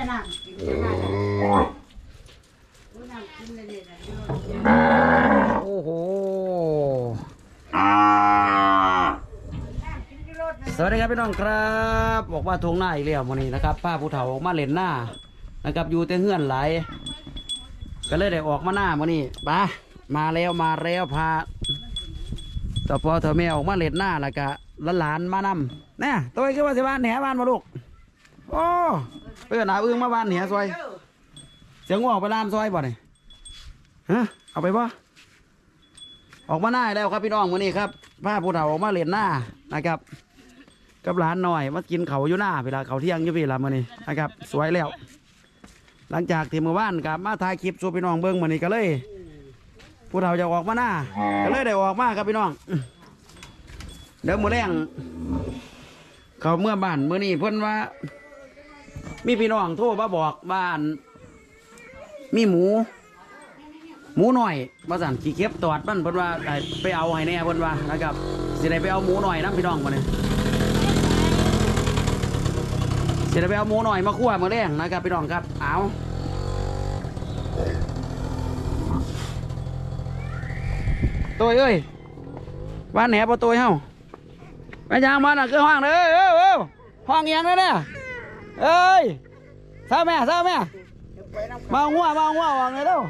แต่น้ำกินแล้วโอ้ยน้ำกินเลยเนี่ยนะโอ้โห สวัสดีครับพี่น้องครับ บอกว่าทงหน้าอีกแล้ววันนี้นะครับ ป้าผู้เฒ่าออกมาเล่นหน้านะครับ อยู่แต่เฮือนหลายก็เลยได้ออกมาหน้าวันนี้ไปมาแล้วมาแล้วพาต่อพอเธอแม่ออกมาเล่นหน้าแล้วก็หลานๆมานำเนี่ยตัวเองคือว่าสิบ้านแหนบ้านมาลูก โอ้ เพื่อนหนาอึ้งมาบ้านแหนซอย เสียงว่าออกไปลามซอยบ่เนี่ยฮะเอาไปบ่ออกมาหน้าแล้วครับพี่น้องวันนี้ครับป้าผู้เฒ่าออกมาเล่นหน้านะครับ กับหลานหน่อยมากินเขาอยู่หน้าเวลาเขาเที่ยงอยู่พี่ละมื้อนี้นะครับ สวยแล้ว หลังจากที่มื่อวานกับมาถ่ายคลิปสู่พี่น้องเบิ้งมื้อนี้ก็เลย ผู้เฒ่าจะออกมาหน้าก็เลยได้ออกมาครับพี่น้องเดี๋ยวมือแรงเขาเมื่อบ้านมื้อนี้เพิ่นว่า มีพี่น้องโทรมาบอกบ้านมีหมู หมูหน่อยมาสั่นขี้เก็บตอดมันเพิ่นว่าได้ไปเอาให้แน่เพิ่นว่านะครับสิได้ไปเอาหมูหน่อยนะพี่น้องมาเนี่ยเสร็จแล้วไปเอาหมูหน่อยมาคั่วมาแรงนะครับพี่น้องครับเอาตัวเอ้ยบ้านแหนประตูเฮาไปยางมันอะคือห้องเลยเอ้ยเออห้องเอียงเลยเนี่ย เอ้ยเศร้าแม่เศร้าแม่ มาหัวมาหัววางเลยเด้อ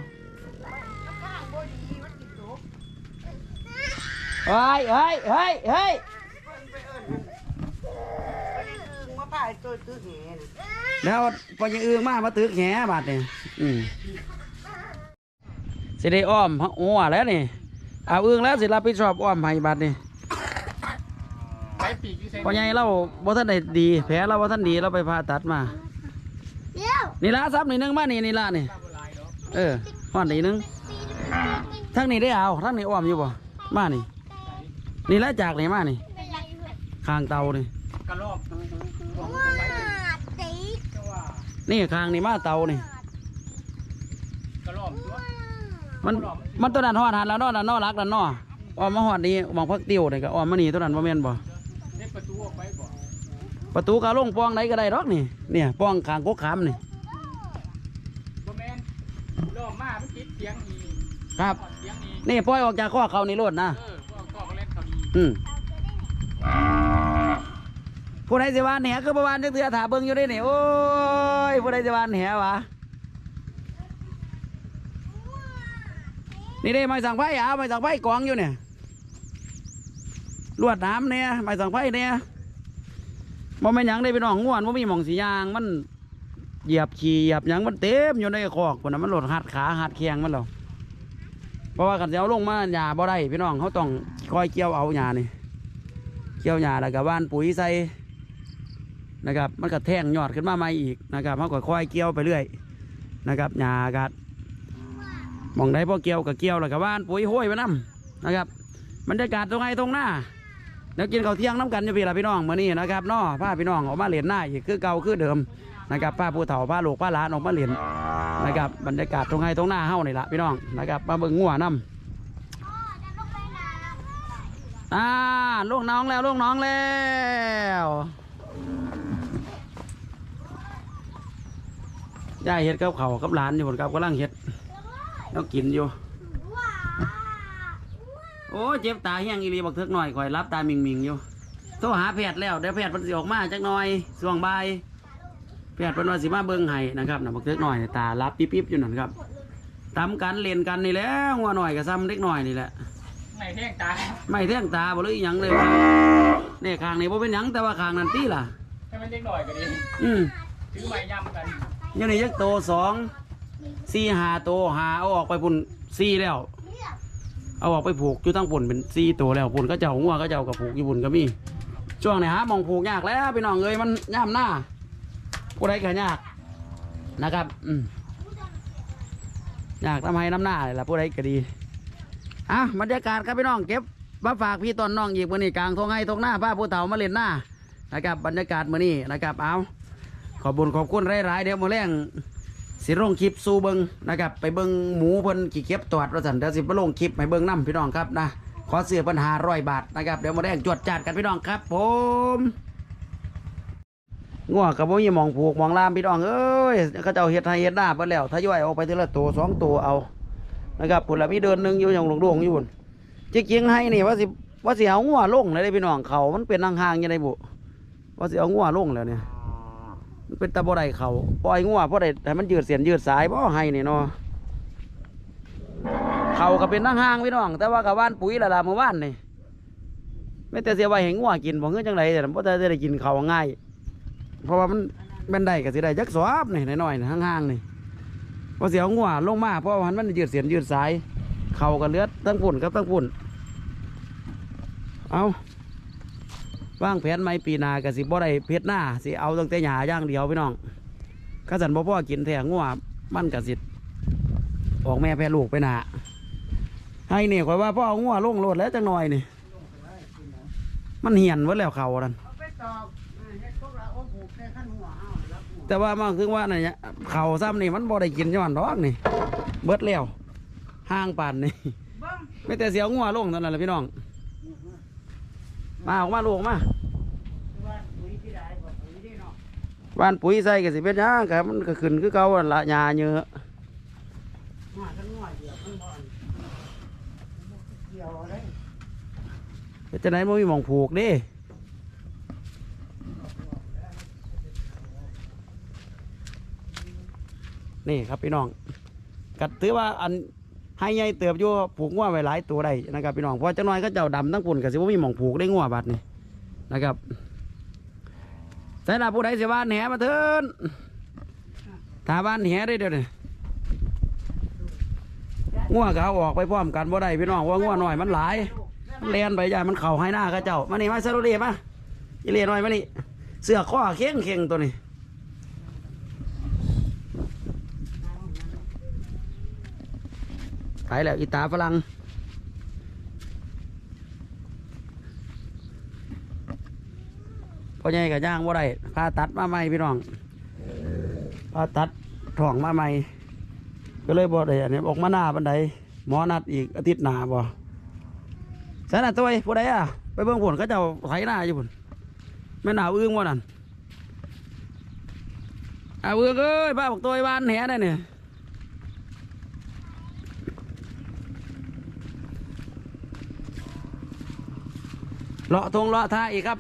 เฮ้ยเฮ้ยเฮ้ยเฮ้ยแล้วพอยังอื่นมามาตึกแหบาดนี่อืมสิได้อ้อมหัวแล้วนี่เอาอึ้งแล้วสิรับผิดชอบอ้อมให้บาดนี่ ปปีกอยู่เซนพอใหญ่เราบ่ทันได้ดี แผลเราบ่ทันดีเราไปผ่าตัดมานี่ละซับนี่นึงมานี่นี่ละนี่ เออฮ้อนนี่นึงทั้งนี้ได้เอาทั้งนี้อ้อมอยู่บ่มานี่ นี่ละจากนี่มานี่ข้างเตานี่กระรอกนี่ข้างนี่มาเตานี่กระรอกตัวมันมันตัวนั้นหอดหันแล้วเนอนั่นเนอรักนั่นเนอออมมาหอดนี่มองพักติวนี่ก็ออมมานี่ตัวนั้นบ่แม่นบ่เล็ ประตูออกไปบ่ประตูกาลงป้องไหนก็ได้ดอกนี่ เนี่ยป้องข้างกกขามนี่บ่แม่นล้อมมามันติดเสียงอีครับ เสียงอีนี่ปล่อยออกจากข้อเขานี่โลดนะ เออพวกก็เล่นเขาดีอืมผู้ใดสิวานแหคือบ่วานจักเทื่อถาเบิ่งอยู่ได้นี่โอ้ยผู้ใดสิวานแหวะนี่ได้ไม้สังไผ่เอาไม้สังไผ่กองอยู่เนี่ยลวดน้ำเนี่ยไม้สังไผ่เนี่ย บ่แม่นหยังได้ไปน้องง่วนบ่มีหม่องสียางมันเหยียบขี่เหยียบหยังมันเต็มอยู่ในคอกพุ่นน่ะมันหลดหัดขาหัดเคียงมันแล้วเพราะว่ากันสิเอาลงมาหญ้าบ่ได้พี่น้องเขาต้องคอยเกี่ยวเอาหญ้านี่เกี่ยวหญ้าแล้วก็ว่านปุ๋ยใส่นะครับ มันก็แท่งยอดขึ้นมาใหม่อีกนะครับเขาก็ค่อยเกี่ยวไปเรื่อยนะครับหญ้ากัดหมองได้พอเกี่ยวกับเกี่ยวแล้วกับว่านปุ๋ยห้วยไปน้ำนะครับบรรยากาศตรงไห้ตรงหน้า ดี๋ยวกินข้าวเที่ยงน้ำกันอยู่พี่ละพี่น้องมื้อนี้นะครับเนาะพาพี่น้องออกมาเล่นหน้าอีกคือเก่าคือเดิมนะครับป้าผู้เฒ่าป้าลูกป้าหลานออกมาเล่นนะครับบรรยากาศตรงไห้ตรงหน้าเฮานี่ละพี่น้องนะครับมาเบิ่งงัวน้ำอ่าลูกน้องแล้วลูกน้องแล้วยายเฮ็ดกับเขากับหลานอยู่บนกับกำลังเฮ็ดต้องกินอยู่ โอ้ยเจ็บตาแห้งอีหลีบักเทึกหน่อยคอยรับตามิงมิงๆอยู่โทรหาแพทย์แล้วเดี๋ยวแพทย์มันสิออกมาจักหน่อยช่วงบ่ายแพทย์เป็นว่าสิมาเบิ่งให้นะครับนะบักเทึกหน่อยตารับปิ๊บๆอยู่นั่นครับตำกันเล่นกันนี่แหล้วหัวหน่อยกับซ้ำเล็กหน่อยนี่แหละไหนแท่งตาไม่แท่งตาบ่เลยอหยังเลยเนี่ยคางนี่บ่เป็นหยังแต่ว่าคางนั่นตีล่ะให้มันเล็กหน่อยก็ดีอืมถือไม้ย่ำกันอยังนี่ยักโตสองสี่หาโตหาเอาออกไปปุ่นสี่แล้ว เอาออกไปผูกอยู่ตั้งปุ่นเป็นสี่ตัวแล้วปุ่นก็เจ้างัวก็เจ้ากับผูกอยู่ปุ่นก็มีช่วงไหนฮะมองผูกยากแล้วพี่น้องเอ้ยมันย่ำหน้าผู้ใดก็ยากนะครับอืมยากทำให้น้ำหน้าเลยล่ะผู้ใดก็ดีอะบรรยากาศครับพี่น้องเก็บมาฝากพี่ตอนน้องอีกวันนี้กลางทงให้ทงหน้าป้าผู้เฒ่ามาเล่นหน้านะครับบรรยากาศมื้อนี้นะครับเอาขอบุญขอบคุณหลายๆเดี๋ยวมาแรง สิลงคลิปสู่เบิงนะครับ ไปเบิงหมูเพิ่นกี่เก็บตรวจว่าสันเดี๋ยวสิมาลงคลิปให้เบิงน้ำพี่น้องครับนะขอเสือปัญหาร้อยบาทนะครับเดี๋ยวมาแรงจวดจัดกันพี่น้องครับ ผมงัวกับบ่มีหมองผูกมองลามพี่น้องเอ้ยเขาเจ้าเฮ็ดให้เฮ็ดหน้าเบิดแล้วทยอยออกไปทีละตัวสองตัวเอานะครับพุ่นละมีเดินหนึ่งอยู่อย่างหลวงๆอยู่พุ่นจริงให้นี่ว่าสิว่าสิเอางัวลงเลยพี่น้องเขามันเป็นห่างยังไงบุว่าสิเอางัวลงแล้วเนี่ย เป็นตะบ่ได้เขาปล่อยงัวเพราะได้ให้มันยืดเสียนยืดสายบ่ให้นี่เนาะเขาก็เป็นห่างพี่น้อง แต่ว่ากับว่านปุ๋ยละล่ะเมื่อวานนี่ไม่แต่เสียไว้ให้งัวกินบ่เฮือจังไดแต่บ่ได้ได้กินเขาง่าย เพราะว่ามันแม่นได้ก็สิได้จักสอบนี่น้อยๆนี่ห่างๆนี่พอเสียวงัวลงมาเพราะว่ามันยืดเสียนยืดสาย เข่ากับเลือดตั้งปุ่นกับตั้งปุ่นเอา วางแผนไม่ปีหนากับสิบ่ได้เพชรหน้าสิเอาตั้งแต่หยาอย่างเดียวพี่น้องข้าสันบ่พ่อกินแท้งัวมันกับสิออกแม่แพร่ลูกไปหนาให้เนี่ยคอยว่าพ่อเอางัวลงโลดแล้วจังหน่อยนี่มันเหียนไว้แล้วเขาดันเอาไปตอกอ่าเฮ็ดพวกเราเอาผูกในขั้นหัวเอารับหัวแต่ว่ามันคือว่าเนี่ยเขาซ้ำนี่มันบ่ได้กินย้อนดอกนี่ เบิดแล้วห้างป่านนี่เบิ้งไม่แต่เสียวงัวลงเท่านั้นแหละพี่น้อง มาออกมาลูกมาว่าปุ๋ยที่ใดบอกปุ๋ยที่เนาะบ้านปุ๋ยใส่ก็สิเป็นหยังครับมันก็ขึ้นคือเก่าหั่นละหญ้าเยอะหัวทั้งหัวเดียวมันบ่อนเกี่ยวอะไรเฮ็ดจะไหนบ่มีหมองผูกเดินี่ครับพี่น้องก็ถือว่าอัน ให้ใหญ่เติบอยู่ผูกงัวไว้หลายตัวได้นะครับพี่น้องเพราะจังน้อยก็เจ้าดำทั้งปุ่นก็สิบ่ามีหมองผูกได้งัวบัดนี่นะครับใส่ละผู้ใดเสิว่านแหนมาเถินถ้าบ้านแหได้เดี๋ยวนี้งัวเอาออกไปพร้อมกันบ่ได้พี่น้องว่างัวน้อยมันหลายมันเลียนไปใหญ่มันเข่าให้หน้าเข้าเจ้ามานี่มาเซโรเรีมาอีเลียนหน่อยมานี่เสือข้อเข่งเข่งตัวนี้ ไปแล้วอีตาฝรั่งพ่อใหญ่กับย่างบ่ได้พาตัดมาใหม่พี่น้องพาตัดถ่องมาใหม่ ก็เลยบ่ได้อันนี้ออกมาหน้าบันไดหมอนัดอีกอาทิตย์หน้าบ่สนะตัวไอ้ผู้ใดอะไปเบิ่งผลก็จ้าไถหน้าอยู่ผลแม่หนาวอึ้งว่านั่นเอาอึ้งเอ้ยป้าบอกตัวไอ้บ้านแหน่เนี่ย เลาะทงเลาะท่าอีกครับ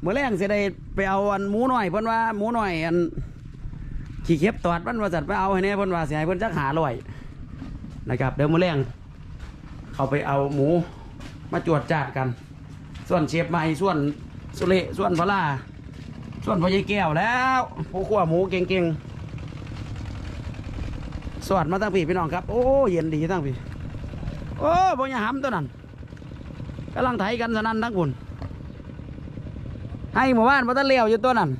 เมื่อแรงเสียได้ไปเอาอันหมูหน่อยเพิ่นว่าหมูหน่อยอันขี่เข็บตอดมันว่าจัดไปเอาให้แน่เพิ่นว่าเสียให้เพิ่นจักหาลอยนะครับเดี๋ยวมื่อแรงเขาไปเอาหมูมาจวดจาดกัน ส่วนเชฟใหม่ส่วนสุเลส่วนพลาส่วนพ่อใหญ่แก้วแล้วผู้ขัวหมูเก่งๆสวัสดมาตั้งพี่พี่น้องครับ โอ้เย็นดีตั้งพีโอ้พ่อใหญ่หำตัวนั้น กำลังไถกันสนั่นทั้งคุนให้หมู่บ้านมาตั้งเลี้ยวอยู่ตัวนั้น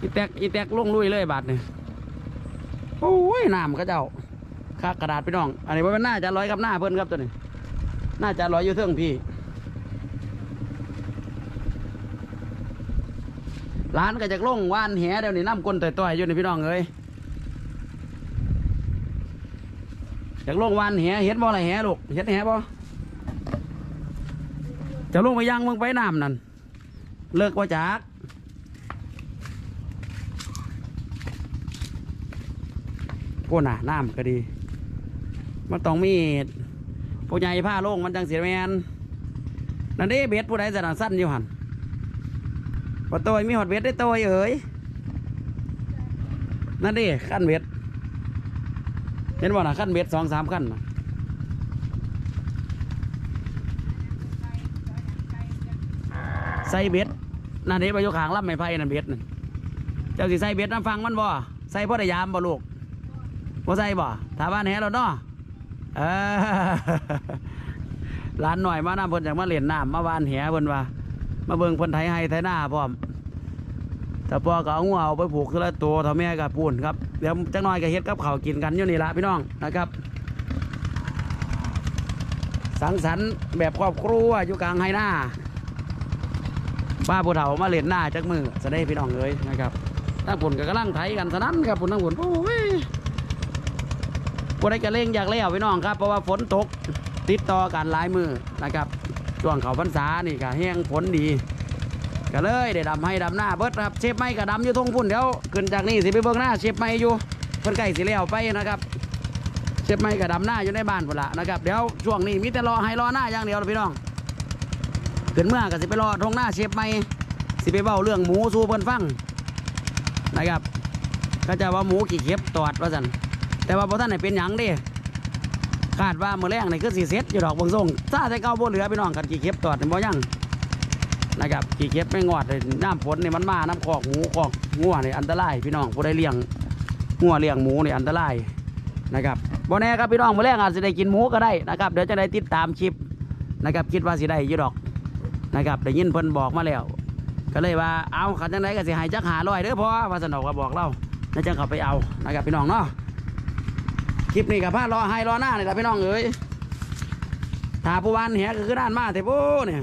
อีแตกอีแตกลงลุยเลยบาทนี่โอ้ยน้ำก็เจ้าค่ากระดาษพี่น้อง อันนี้ว่าเป็นหน้าจะร้อยกับหน้าเพิ่นครับตัวนี้น่าจะร้อยอยู่เทิงพี่ร้านก็จะลงว่านแหเดี๋ยวนี้น้ำก้นต่อยๆอยู่นี่พี่น้องเอ้ย อยากลงว่านแหเห็นบ่อะไรแหลูกเห็นแหบ่จะลงไปยังมึงไปน้ำนั่นเลิกว่าจากพวกน่ะน้ำก็ดี มันต้องมีผู้ใหญ่ผ้าโล่งมันจังเสียแมนนั่นเด้เบ็ดผู้ใดสนานสั้นอยู่หันพอโตยมีหอดเบ็ดได้โตยเอ๋ยนั่นเด้ขั้นเบ็ด เห็นว่าน่ะขั้นเบ็ดสองสามขั้นนะใส่เบ็ดนั่นเด้ไปอยกขางลำไม่ไผ่นั่นเบ็ดนั่นเจ้าสิใส่เบ็ดน้ำฟังมันบ่ใส่พ่อได้ยามบ่ลูกบ่ใส่บ่ถาบ้านแหเราเนาะร้านหน่อยมาน้ำเพิ่นจากมาเล่นน้ำมาบ้านแหเพิ่นว่า มาเบิ่งเพิ่นไทยให้ไทยหน้าพร้อมแต่พ่อก็เอางัวเอาไปผูกคือละตัวเท่าแม่กับปูนครับ ดี๋ยวจักหน่อยก็เฮ็ดกับเขากินกันอยู่นี่ละพี่น้องนะครับ สังสรรค์แบบครอบครัวอยู่กลางไฮหน้าป้าผู้เฒ่ามาเล่นหน้าจักมือจะได้พี่น้องเลยนะครับตั้งผลก็กำลังไถกันสนั้นครับผลตั้งผลโอ้ยผู้ใดจะเล่งอยากเลี้ยวพี่น้องครับเพราะว่าฝนตกติดต่อกันหลายมือนะครับช่วงเขาพรรษานี่ก็แห้งผลดี ก็เลยได้ดำให้ดำหน้าเบิดครับเชฟไม่ก็ดำอยู่ทงพุ่นเดี๋ยวขึ้นจากนี่สิไปเบิ่งหน้าเชฟไม่อยู่เพิ่นใกล้สิแล้วไปนะครับเชฟไม่ก็ดำหน้าอยู่ในบ้านพุ่นละนะครับเดี๋ยวช่วงนี้มีแต่รอให้รอหน้าอย่างเดียวพี่น้องขึ้นเมื่อก็สิไปรอทงหน้าเชฟไม่สิไปเบ้าเรื่องหมูสู่เพิ่นฟังนะครับก็จะว่าหมูกี่เข็บตอดว่าสันแต่ว่าพอท่านไหนเป็นหยังดิคาดว่าเมื้อแรงนี่คือสีเซ็ตอยู่ดอกเบางทรงถ้าแต่เก่าบ่เหลือพี่น้องกันกี่เข็บตอดนี่บ่ยัง นะครับกีเข็บไม่งอดเลยน้ำฝนนี่มันมาน้ำคอกหมูคอกงัวนี่อันตรายพี่น้องผู้ใดเลี้ยงงัวเลี้ยงหมูนี่อันตรายนะครับบ่แน่ครับพี่น้องมื้อแรกอาจจะได้กินหมูก็ได้นะครับเดี๋ยวจะได้ติดตามคลิปนะครับคิดว่าสิได้ยู่ดอกนะครับได้ยินเพิ่นบอกมาแล้ว ก็เลยว่าเอาขันจังไดก็สิให้จักหารอยเด้อพอว่าสนอกว่าบอกเราแล้วจังเขาไปเอานะครับพี่น้องเนาะคลิปนี้กับพารอให้รอหน้าเลยละพี่น้องเอ้ยถ้าผู้วันแหก็คือด้านมาเถอะโบ้เนี่ย